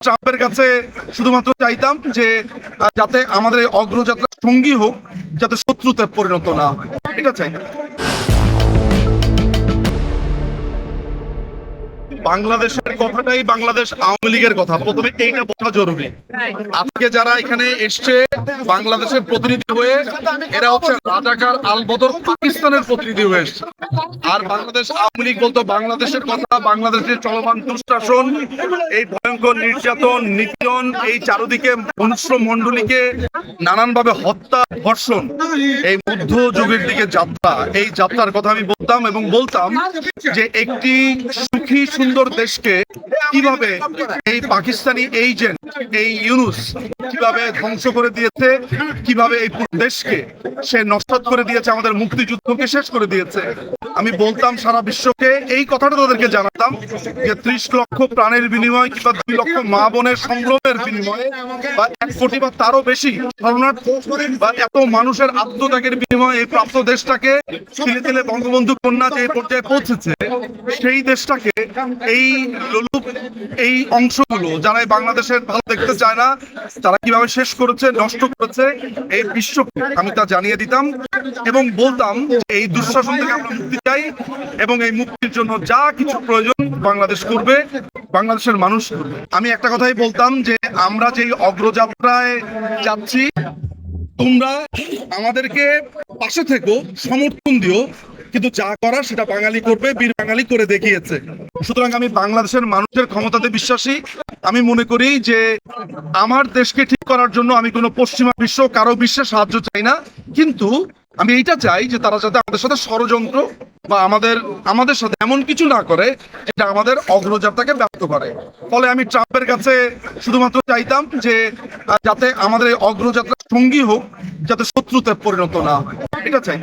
ট্রাম্পের কাছে শুধুমাত্র চাইতাম যে যাতে আমাদের অগ্রযাত্রা সঙ্গী হোক, যাতে শত্রুতে পরিণত না হয়। এটা চাই বাংলাদেশের কথাটাই বাংলাদেশ আওয়ামী লীগের কথা। প্রথমে এইটা বোঝা জরুরি। আজকে যারা এখানে এসছে বাংলাদেশের প্রতিনিধি হয়ে এরা হচ্ছে রাজাকার আলবদর পাকিস্তানের প্রতিনিধি হয়ে আর বাংলাদেশ আওয়ামী লীগ বলতো বাংলাদেশের কথা, বাংলাদেশের চলমান দুঃশাসন, এই ভয়ঙ্কর নির্যাতন, নিপীড়ন, এই চারদিকে মনুষ্য মণ্ডলীকে নানানভাবে হত্যা, ধর্ষণ, এই মধ্য যুগের দিকে যাত্রা। এই যাত্রার কথা আমি বলতাম এবং বলতাম যে একটি সুখী, সুন্দর দেশকে কীভাবে এই পাকিস্তানি এইজেন্ট এই ইউনুস কীভাবে ধ্বংস করে দিয়েছে, কীভাবে এই দেশকে সে নস্বাত করে দিয়েছে, আমাদের মুক্তিযুদ্ধকে শেষ করে দিয়েছে। আমি বলতাম সারা বিশ্বকে, এই কথাটা তাদেরকে জানাতাম যে ত্রিশ লক্ষ প্রাণের বিনিময় কিংবা দুই লক্ষ মা বোনের সংগ্রামের বিনিময়ে বা এক কোটি বা তারও বেশি বা এত মানুষের আত্মত্যাগের বিনিময়ে এই প্রাপ্ত দেশটাকে তিলে তিলে বঙ্গবন্ধু কন্যা যে পর্যায়ে পৌঁছেছে, সেই দেশটাকে এই লোলুপ, এই অংশগুলো যারা বাংলাদেশের ভালো দেখতে চায় না, তারা কীভাবে শেষ করেছে, নষ্ট করেছে, এই বিশ্বকে আমি তা জানিয়ে দিতাম এবং বলতাম এই দুঃশাসন থেকে আমরা মুক্তি চাই এবং এই মুক্তির জন্য যা কিছু প্রয়োজন বাংলাদেশ করবে, বাংলাদেশের মানুষ আমি একটা কথাই বলতাম যে আমরা যেই অগ্রযাত্রায় যাচ্ছি, তোমরা আমাদেরকে পাশে থেকো, সমর্থন দিও কিন্তু যা করার সেটা বাঙালি করবে, বীর বাঙালি করে দেখিয়েছে। সুতরাং আমি বাংলাদেশের মানুষের ক্ষমতাতে বিশ্বাসী। আমি মনে করি যে আমার দেশকে ঠিক করার জন্য আমি কোনো পশ্চিমা বিশ্ব, কারও বিশ্বের সাহায্য চাই না। কিন্তু আমি এইটা চাই যে তারা যাতে আমাদের সাথে ষড়যন্ত্র বা আমাদের আমাদের সাথে এমন কিছু না করে যেটা আমাদের অগ্রযাত্রাকে ব্যক্ত করে। ফলে আমি ট্রাম্পের কাছে শুধুমাত্র চাইতাম যে যাতে আমাদের অগ্রযাত্রা সঙ্গী হোক, যাতে শত্রুতে পরিণত না হয়। এটা চাই।